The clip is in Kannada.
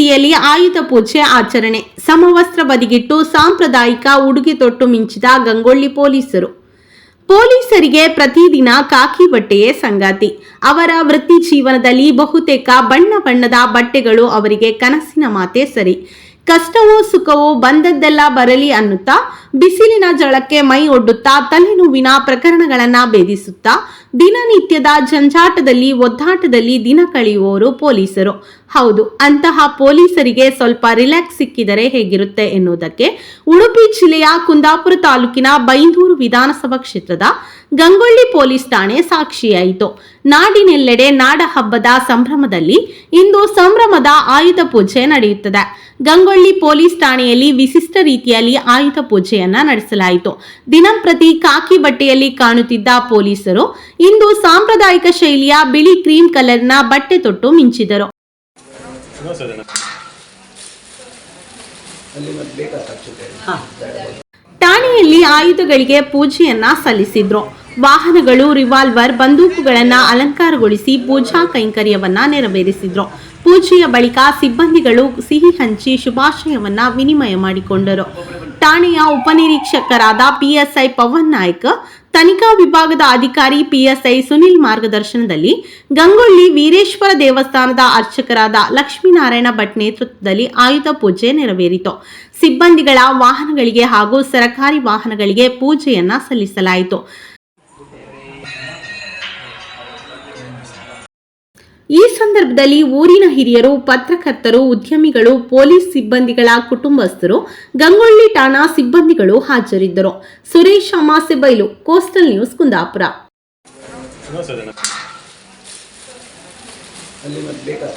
ರೀತಿಯಲ್ಲಿ ಆಯುಧ ಪೂಜೆ, ಆಚರಣೆ. ಸಮವಸ್ತ್ರ ಬದಿಗಿಟ್ಟು ಸಾಂಪ್ರದಾಯಿಕ ಉಡುಗೆ ತೊಟ್ಟು ಮಿಂಚಿದ ಗಂಗೊಳ್ಳಿ ಪೊಲೀಸರು. ಪೊಲೀಸರಿಗೆ ಪ್ರತಿದಿನ ಕಾಕಿ ಬಟ್ಟೆಯೇ ಸಂಗಾತಿ. ಅವರ ವೃತ್ತಿ ಜೀವನದಲ್ಲಿ ಬಹುತೇಕ ಬಣ್ಣ ಬಣ್ಣದ ಬಟ್ಟೆಗಳು ಅವರಿಗೆ ಕನಸಿನ ಮಾತೆ ಸರಿ. ಕಷ್ಟವೋ ಸುಖವೋ ಬಂದದ್ದೆಲ್ಲ ಬರಲಿ ಅನ್ನುತ್ತಾ ಬಿಸಿಲಿನ ಜಳಕ್ಕೆ ಮೈ ಒಡ್ಡುತ್ತಾ ತಲೆನೋವಿನ ಪ್ರಕರಣಗಳನ್ನ ಭೇದಿಸುತ್ತಾ ದಿನನಿತ್ಯದ ಜಂಜಾಟದಲ್ಲಿ, ಒದ್ದಾಟದಲ್ಲಿ ದಿನ ಕಳೆಯುವವರು ಪೊಲೀಸರು. ಹೌದು, ಅಂತಹ ಪೊಲೀಸರಿಗೆ ಸ್ವಲ್ಪ ರಿಲ್ಯಾಕ್ಸ್ ಸಿಕ್ಕಿದರೆ ಹೇಗಿರುತ್ತೆ ಎನ್ನುವುದಕ್ಕೆ ಉಡುಪಿ ಜಿಲ್ಲೆಯ ಕುಂದಾಪುರ ತಾಲೂಕಿನ ಬೈಂದೂರು ವಿಧಾನಸಭಾ ಕ್ಷೇತ್ರದ ಗಂಗೊಳ್ಳಿ ಪೊಲೀಸ್ ಠಾಣೆ ಸಾಕ್ಷಿಯಾಯಿತು. ನಾಡಿನೆಲ್ಲೆಡೆ ನಾಡ ಹಬ್ಬದ ಸಂಭ್ರಮದಲ್ಲಿ ಇಂದು ಸಂಭ್ರಮದ ಆಯುಧ ಪೂಜೆ ನಡೆಯುತ್ತದೆ. ಗಂಗೊಳ್ಳಿ ಪೊಲೀಸ್ ಠಾಣೆಯಲ್ಲಿ ವಿಶಿಷ್ಟ ರೀತಿಯಲ್ಲಿ ಆಯುಧ ಪೂಜೆಯನ್ನ ನಡೆಸಲಾಯಿತು. ದಿನಂಪ್ರತಿ ಕಾಕಿ ಬಟ್ಟೆಯಲ್ಲಿ ಕಾಣುತ್ತಿದ್ದ ಪೊಲೀಸರು ಇಂದು ಸಾಂಪ್ರದಾಯಿಕ ಶೈಲಿಯ ಬಿಳಿ ಕ್ರೀಮ್ ಕಲರ್ನ ಬಟ್ಟೆ ತೊಟ್ಟು ಮಿಂಚಿದರು. ಠಾಣೆಯಲ್ಲಿ ಆಯುಧಗಳಿಗೆ ಪೂಜೆಯನ್ನ ಸಲ್ಲಿಸಿದ್ರು. ವಾಹನಗಳು ರಿವಾಲ್ವರ್ ಬಂದೂಕುಗಳನ್ನ ಅಲಂಕಾರಗೊಳಿಸಿ ಪೂಜಾ ಕೈಂಕರ್ಯವನ್ನ ನೆರವೇರಿಸಿದ್ರು. ಪೂಜೆಯ ಬಳಿಕ ಸಿಬ್ಬಂದಿಗಳು ಸಿಹಿ ಹಂಚಿ ಶುಭಾಶಯವನ್ನ ವಿನಿಮಯ ಮಾಡಿಕೊಂಡರು. ಠಾಣೆಯ ಉಪನಿರೀಕ್ಷಕರಾದ ಪಿಎಸ್ಐ ಪವನ್ ನಾಯ್ಕ, ತನಿಖಾ ವಿಭಾಗದ ಅಧಿಕಾರಿ ಪಿಎಸ್ಐ ಸುನಿಲ್ ಮಾರ್ಗದರ್ಶನದಲ್ಲಿ ಗಂಗೊಳ್ಳಿ ವೀರೇಶ್ವರ ದೇವಸ್ಥಾನದ ಅರ್ಚಕರಾದ ಲಕ್ಷ್ಮೀನಾರಾಯಣ ಭಟ್ ನೇತೃತ್ವದಲ್ಲಿ ಆಯುಧ ಪೂಜೆ ನೆರವೇರಿತು. ಸಿಬ್ಬಂದಿಗಳ ವಾಹನಗಳಿಗೆ ಹಾಗೂ ಸರಕಾರಿ ವಾಹನಗಳಿಗೆ ಪೂಜೆಯನ್ನ ಸಲ್ಲಿಸಲಾಯಿತು. ಈ ಸಂದರ್ಭದಲ್ಲಿ ಊರಿನ ಹಿರಿಯರು ಪತ್ರಕರ್ತರು ಉದ್ಯಮಿಗಳು ಪೊಲೀಸ್ ಸಿಬ್ಬಂದಿಗಳ ಕುಟುಂಬಸ್ಥರು ಗಂಗೊಳ್ಳಿ ಠಾಣಾ ಸಿಬ್ಬಂದಿಗಳು ಹಾಜರಿದ್ದರು. ಸುರೇಶ್ ಅಮಾಸೆ ಬೈಲು ಕೋಸ್ಟಲ್ ನ್ಯೂಸ್ ಕುಂದಾಪುರ. ಅಲ್ಲಿ ಮತ್ತೆ ಬೇಕಾದ